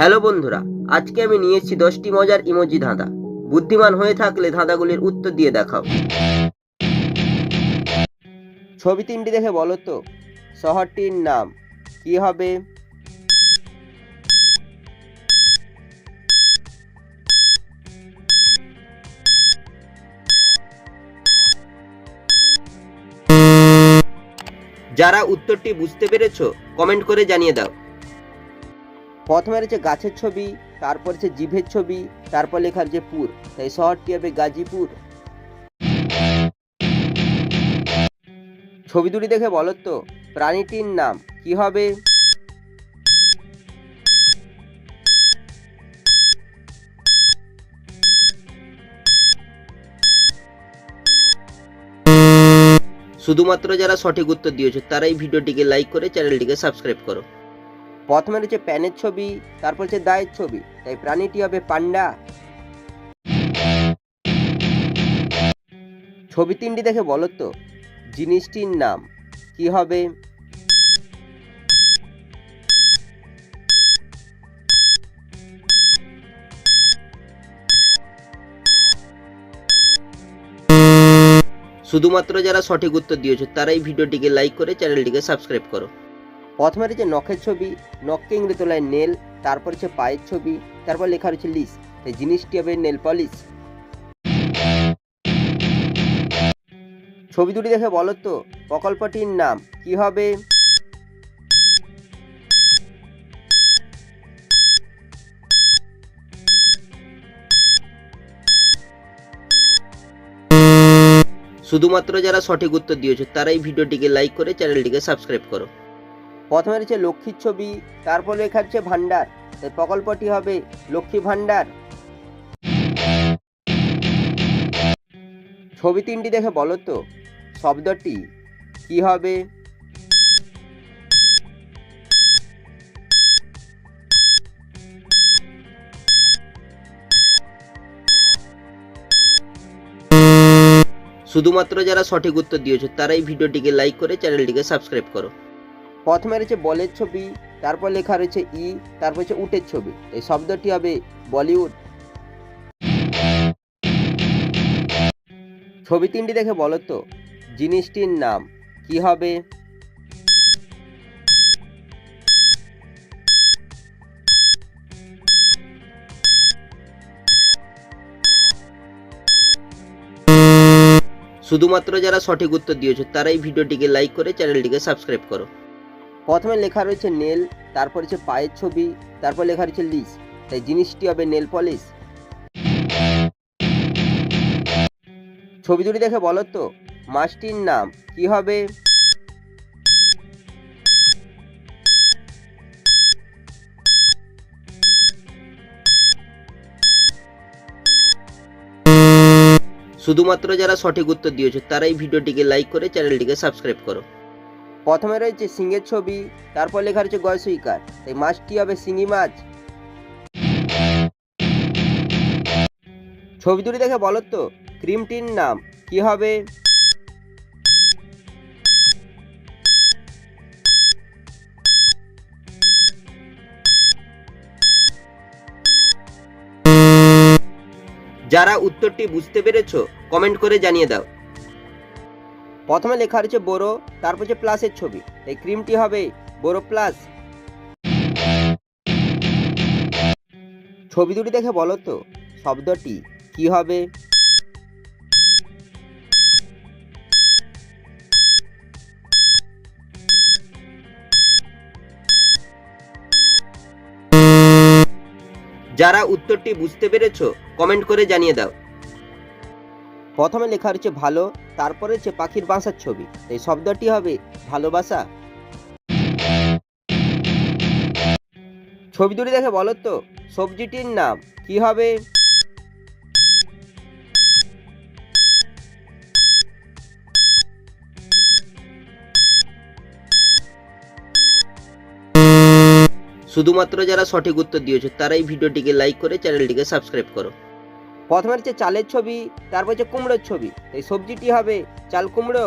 Hello বন্ধুরা, আজকে আমি নিয়ে এসেছি দশটি মজার ইমোজি ধাঁধা। বুদ্ধিমান হয়ে থাকলে ধাঁধাগুলির উত্তর দিয়ে দেখাও। ছবি তিনটি দেখে বলো তো, শহরটির নাম কি হবে? যারা উত্তরটি বুঝতে পেরেছ, কমেন্ট করে জানিয়ে দাও। প্রথমে রয়েছে গাছের ছবি, তারপর হচ্ছে জিভের ছবি, তারপর লেখা রয়েছে পুর। তাই শহরটি হবে গাজীপুর। ছবি দুটি দেখে বলো তো, প্রাণীটির নাম কি হবে? শুধুমাত্র যারা সঠিক উত্তর দিয়েছে, তারাই ভিডিওটিকে লাইক করে চ্যানেলটিকে সাবস্ক্রাইব করো। প্রথমে রয়েছে প্যানের ছবি, তারপর হচ্ছে দায়ের ছবি। তাই প্রাণীটি হবে পান্ডা। ছবি তিনটি দেখে বলো তো, জিনিসটির নাম কি হবে? শুধুমাত্র যারা সঠিক উত্তর দিয়েছ, তারাই ভিডিওটিকে লাইক করে চ্যানেলটিকে সাবস্ক্রাইব করো। প্রথমে রয়েছে নখের ছবি, নখকে ইংরেজি তোলায় নেল, তারপর হচ্ছে পায়ের ছবি, তারপর লেখা রয়েছে লিস তাই জিনিসটি হবে নেল পলিশ। ছবি দুটি দেখে বলো তো, প্রকল্পটির নাম কি হবে? শুধুমাত্র যারা সঠিক উত্তর দিয়েছ, তারাই ভিডিওটিকে লাইক করে চ্যানেলটিকে সাবস্ক্রাইব করো। প্রথমে রয়েছে লক্ষ্মীর ছবি, তারপর লেখা হচ্ছে ভান্ডার তাই প্রকল্পটি হবে লক্ষ্মী ভান্ডার ছবি তিনটি দেখে বলো তো, শব্দটি কি হবে? শুধুমাত্র যারা সঠিক উত্তর দিয়েছ, তারাই ভিডিওটিকে লাইক করে চ্যানেলটিকে সাবস্ক্রাইব করো। প্রথমে রয়েছে বলের ছবি, তারপর লেখা রয়েছে ই, তারপর হচ্ছে উটের ছবি। এই শব্দটি হবে বলিউড। ছবি তিনটি দেখে বলো তো, জিনিসটির নাম কি হবে? শুধুমাত্র যারা সঠিক উত্তর দিয়েছ তারাই ভিডিওটিকে লাইক করে চ্যানেলটিকে সাবস্ক্রাইব করো। প্রথমে লেখা রয়েছে নেল, তারপর হচ্ছে পায়ের ছবি, তারপর লেখা রয়েছে লিস তাই জিনিসটি হবে নেল পলিশ। ছবি দুটি দেখে বলো তো, মাছটির নাম কি হবে? শুধুমাত্র যারা সঠিক উত্তর দিয়েছে, তারাই ভিডিওটিকে লাইক করে চ্যানেলটিকে সাবস্ক্রাইব করো। প্রথমে রয়েছে সিংহের ছবি, তারপর লেখা রয়েছে গয়সইকার তাই মাছটি হবে? শিঙি মাছ? ছবি দুটি দেখে বলো তো ক্রিমটির নাম কি হবে? যারা উত্তরটি বুঝতে পেরেছ কমেন্ট করে জানিয়ে দাও। প্রথমে লেখা রয়েছে বড়ো তারপর হচ্ছে প্লাসের ছবি। এই ক্রিমটি হবে বড়ো প্লাস। ছবি দুটি দেখে বলো তো, শব্দটি কি হবে? যারা উত্তরটি বুঝতে পেরেছ কমেন্ট করে জানিয়ে দাও। প্রথমে লেখা রয়েছে ভালো তারপরে হচ্ছে পাখির বাসার ছবি। এই শব্দটি হবে ভালোবাসা ছবি দুটি দেখে বলো তো, সবজিটির নাম কি হবে? শুধুমাত্র যারা সঠিক উত্তর দিয়েছ, তারাই ভিডিওটিকে লাইক করে চ্যানেলটিকে সাবস্ক্রাইব করো। প্রথমে হচ্ছে চালের ছবি তারপর হচ্ছে কুমড়োর ছবি। এই সবজিটি হবে চাল কুমড়ো